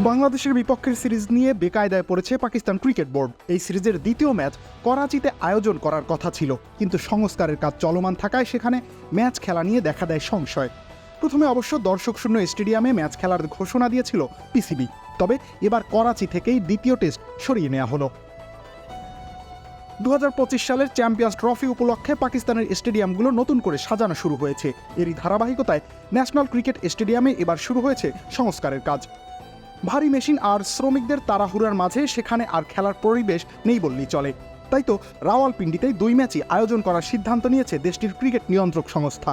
বাংলাদেশের বিপক্ষের সিরিজ নিয়ে বেকায়দায় পড়েছে পাকিস্তান ক্রিকেট বোর্ড। এই সিরিজের দ্বিতীয় ম্যাচ করাচিতে আয়োজন করার কথা ছিল। কিন্তু সংস্কারের কাজ চলমান থাকায় সেখানে ম্যাচ খেলা নিয়ে দেখা দেয় সংশয়। প্রথমে অবশ্য দর্শক শূন্য স্টেডিয়ামে ম্যাচ খেলার ঘোষণা দিয়েছিল পিসিবি। তবে এবার করাচি থেকেই দ্বিতীয় টেস্ট সরিয়ে নেওয়া হলো। দু হাজার পঁচিশ সালের চ্যাম্পিয়ন্স ট্রফি উপলক্ষে পাকিস্তানের স্টেডিয়ামগুলো নতুন করে সাজানো শুরু হয়েছে। এরই ধারাবাহিকতায় ন্যাশনাল ক্রিকেট স্টেডিয়ামে এবার শুরু হয়েছে সংস্কারের কাজ। ভারী মেশিন আর শ্রমিকদের তাড়াহুড়ার মাঝে সেখানে আর খেলার পরিবেশ নেই বললেই চলে। তাই তো রাওয়ালপিন্ডিতেই দুই ম্যাচই আয়োজন করার সিদ্ধান্ত নিয়েছে দেশটির ক্রিকেট নিয়ন্ত্রক সংস্থা।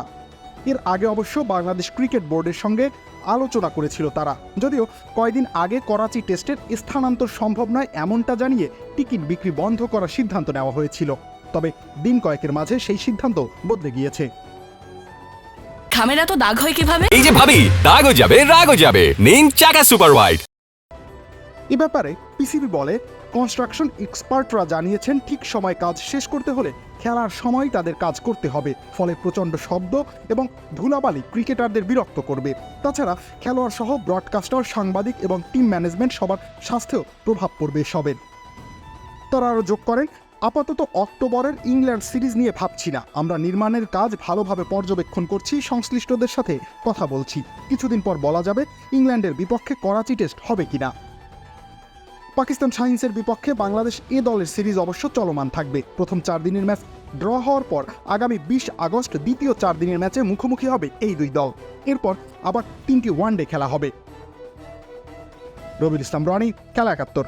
এর আগে অবশ্য বাংলাদেশ ক্রিকেট বোর্ডের সঙ্গে আলোচনা করেছিল তারা। যদিও কয়দিন আগে করাচি টেস্টের স্থানান্তর সম্ভব নয় এমনটা জানিয়ে টিকিট বিক্রি বন্ধ করার সিদ্ধান্ত নেওয়া হয়েছিল। তবে দিন কয়েকের মাঝে সেই সিদ্ধান্ত বদলে গিয়েছে। খামেরা তো দাগ হয় কীভাবে? এই যে ভাবি দাগও যাবে রাগও যাবে। নিন চাকা সুপার হোয়াইট এ ব্যাপারে পিসিবি বলে কনস্ট্রাকশন এক্সপার্টরা জানিয়েছেন ঠিক সময় কাজ শেষ করতে হলে খেলার সময় তাদের কাজ করতে হবে। ফলে প্রচণ্ড শব্দ এবং ধুলাবালি ক্রিকেটারদের বিরক্ত করবে। তাছাড়া খেলোয়াড় সহ ব্রডকাস্টার সাংবাদিক এবং টিম ম্যানেজমেন্ট সবার স্বাস্থ্যেও প্রভাব পড়বে সবের তারা আরও যোগ করেন, আপাতত অক্টোবরের ইংল্যান্ড সিরিজ নিয়ে ভাবছি না। আমরা নির্মাণের কাজ ভালোভাবে পর্যবেক্ষণ করছি, সংশ্লিষ্টদের সাথে কথা বলছি। কিছুদিন পর বলা যাবে ইংল্যান্ডের বিপক্ষে করাচি টেস্ট হবে কিনা। পাকিস্তান শাহিন্সের বিপক্ষে বাংলাদেশ এ দলের সিরিজ অবশ্য চলমান থাকবে। প্রথম চার দিনের ম্যাচ ড্র হওয়ার পর আগামী বিশ আগস্ট দ্বিতীয় চার দিনের ম্যাচে মুখোমুখি হবে এই দুই দল। এরপর আবার তিনটি ওয়ানডে খেলা হবে। রবির ইসলাম রনি, খেলা একাত্তর।